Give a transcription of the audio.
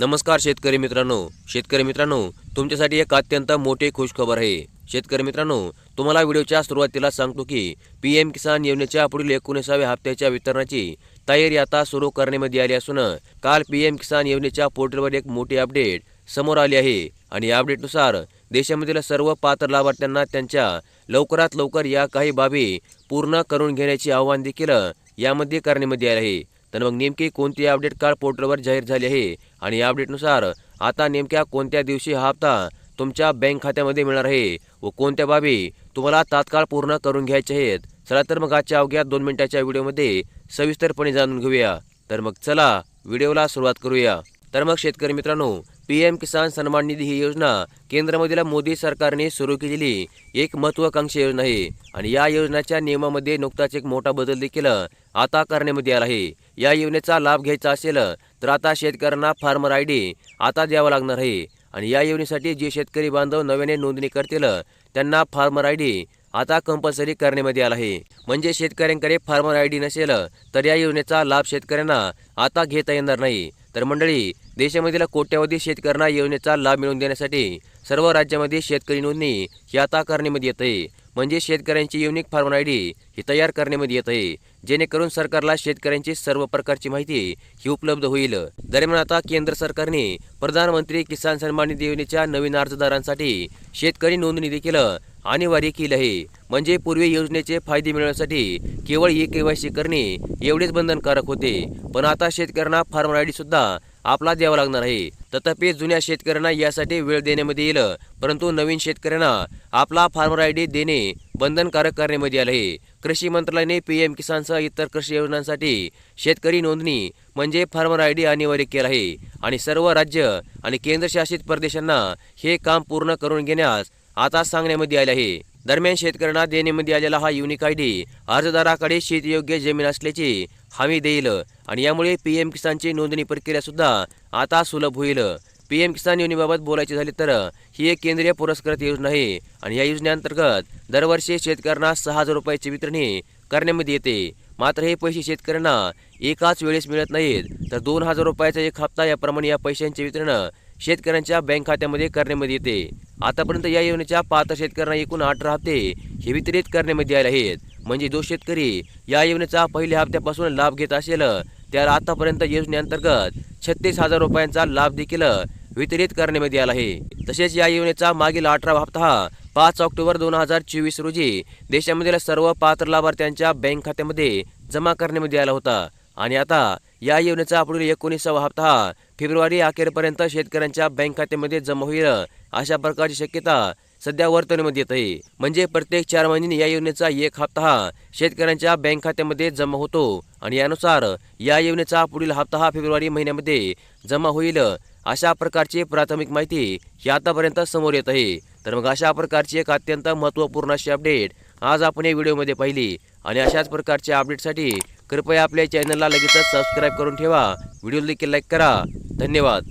नमस्कार शेतकरी मित्रांनो. शेतकरी मित्रांनो तुमच्यासाठी एक अत्यंत मोठी खुशखबर आहे. शेतकरी मित्रांनो तुम्हाला व्हिडिओच्या सुरुवातीला सांगतो की पी एम किसान योजनेच्या पुढील एकोणीसाव्या हप्त्याच्या वितरणाची तयारी आता सुरू करण्यामध्ये आली असून काल पी एम किसान योजनेच्या पोर्टलवर एक मोठी अपडेट समोर आली आहे. आणि या अपडेटनुसार देशामधील सर्व पात्र लाभार्थ्यांना त्यांच्या लवकरात लवकर या काही बाबी पूर्ण करून घेण्याचे आवाहन देखील यामध्ये करण्यामध्ये आले आहे. तर मग नेमकी कोणती अपडेट काल पोर्टलवर जाहीर झाली आहे? आणि या अपडेटनुसार आता नेमक्या कोणत्या दिवशी हा हप्ता तुमच्या बँक खात्यामध्ये मिळणार आहे? व कोणत्या बाबी तुम्हाला तात्काळ पूर्ण करून घ्यायच्या आहेत? चला तर मग आजच्या अवघ्या दोन मिनिटाच्या व्हिडिओमध्ये सविस्तरपणे जाणून घेऊया. तर मग चला व्हिडिओला सुरुवात करूया. तर मग शेतकरी मित्रांनो पी एम किसान सन्मान निधी ही योजना केंद्रामधील मोदी सरकारने सुरू केलेली एक महत्वाकांक्षी योजना आहे. आणि या योजनेच्या नियमामध्ये नुकताच एक मोठा बदल देखील आता करण्यामध्ये आला आहे. या योजनेचा लाभ घ्यायचा असेल तर आता शेतकऱ्यांना फार्मर आय डी आता द्यावा लागणार आहे. आणि या योजनेसाठी जे शेतकरी बांधव नव्याने नोंदणी करतील त्यांना फार्मर आय डी आता कंपल्सरी करण्यामध्ये आला आहे. म्हणजे शेतकऱ्यांकडे फार्मर आय डी नसेल तर या योजनेचा लाभ शेतकऱ्यांना आता घेता येणार नाही. तर मंडळी देशामधील कोट्यावधी शेतकऱ्यांना योजनेचा लाभ मिळवून देण्यासाठी सर्व राज्यामध्ये शेतकरी नोंदणी ही आता करण्यामध्ये येत आहे. म्हणजे शेतकऱ्यांची युनिक फार्मर आय डी ही तयार करण्यामध्ये येत आहे. जेणेकरून सरकारला शेतकऱ्यांची सर्व प्रकारची माहिती ही उपलब्ध होईल. दरम्यान आता केंद्र सरकारने प्रधानमंत्री किसान सन्मान निधी योजनेच्या नवीन अर्जदारांसाठी शेतकरी नोंदणी देखील अनिवार्य केली आहे. म्हणजे पूर्वी योजनेचे फायदे मिळवण्यासाठी केवळ ई केवायसी करणे एवढेच बंधनकारक होते. पण आता शेतकऱ्यांना फार्मर आय डी सुद्धा आपला द्यावा लागणार आहे. तथापि जुन्या शेतकऱ्यांना यासाठी वेळ देण्यामध्ये येईल परंतु नवीन शेतकऱ्यांना आपला फार्मर आय डी देणे बंधनकारक करण्यामध्ये आले आहे. कृषी मंत्रालयाने पी एम किसानसह इतर कृषी योजनांसाठी शेतकरी नोंदणी म्हणजे फार्मर आय डी अनिवार्य केलं आहे आणि सर्व राज्य आणि केंद्रशासित प्रदेशांना हे काम पूर्ण करून घेण्यास आता सांगण्यामध्ये आले आहे. दरम्यान शेतकऱ्यांना देण्यामध्ये आलेला हा युनिक आय डी अर्जदाराकडे शेतयोग्य जमीन असल्याची हमी देईल आणि यामुळे पी एम किसानची नोंदणी प्रक्रिया सुद्धा आता सुलभ होईल. पी एम किसान योजनेबाबत बोलायचे झाले तर ही एक केंद्रीय पुरस्कृत योजना आहे आणि या योजनेअंतर्गत दरवर्षी शेतकऱ्यांना सहा हजार रुपयाची वितरणी करण्यामध्ये येते. मात्र हे पैसे शेतकऱ्यांना एकाच वेळेस मिळत नाहीत तर दोन हजार रुपयाचा एक हप्ता याप्रमाणे या पैशांचे वितरण शेतकऱ्यांच्या बँक खात्यामध्ये करण्यामध्ये येते. आतापर्यंत या योजनेच्या पात्र शेतकऱ्यांना एकूण अठरा हप्ते हे वितरित करण्यामध्ये आले आहेत. म्हणजे जो शेतकरी या योजनेचा पहिल्या हप्त्यापासून लाभ घेत असेल त्याला आतापर्यंत योजनेअंतर्गत छत्तीस हजार रुपयांचा लाभ देखील वितरित करण्यामध्ये आला आहे. तसेच या योजनेचा मागील अठरावा हप्ता हा पाच ऑक्टोबर दोन हजार चोवीस रोजी देशामधील सर्व पात्र लाभार्थ्यांच्या बँक खात्यामध्ये जमा करण्यामध्ये आला होता. आणि आता या योजनेचा पुढील एकोणीसावा हप्ता हा फेब्रुवारी अखेरपर्यंत शेतकऱ्यांच्या बँक खात्यामध्ये जमा होईल अशा प्रकारची शक्यता सध्या वर्तवण्यामध्ये येत आहे. म्हणजे प्रत्येक चार महिन्यांनी या योजनेचा एक हप्ता हा शेतकऱ्यांच्या बँक खात्यामध्ये जमा होतो आणि यानुसार या योजनेचा पुढील हप्ता हा फेब्रुवारी महिन्यामध्ये जमा होईल अशा प्रकारची प्राथमिक माहिती ही आतापर्यंत समोर येत आहे. तर मग अशा प्रकारची एक अत्यंत महत्त्वपूर्ण अशी अपडेट आज आपण या व्हिडिओमध्ये पाहिली आणि अशाच प्रकारच्या अपडेटसाठी कृपया आपल्या चॅनलला लगेचच सबस्क्राईब करून ठेवा. व्हिडिओ देखील लाईक करा. धन्यवाद.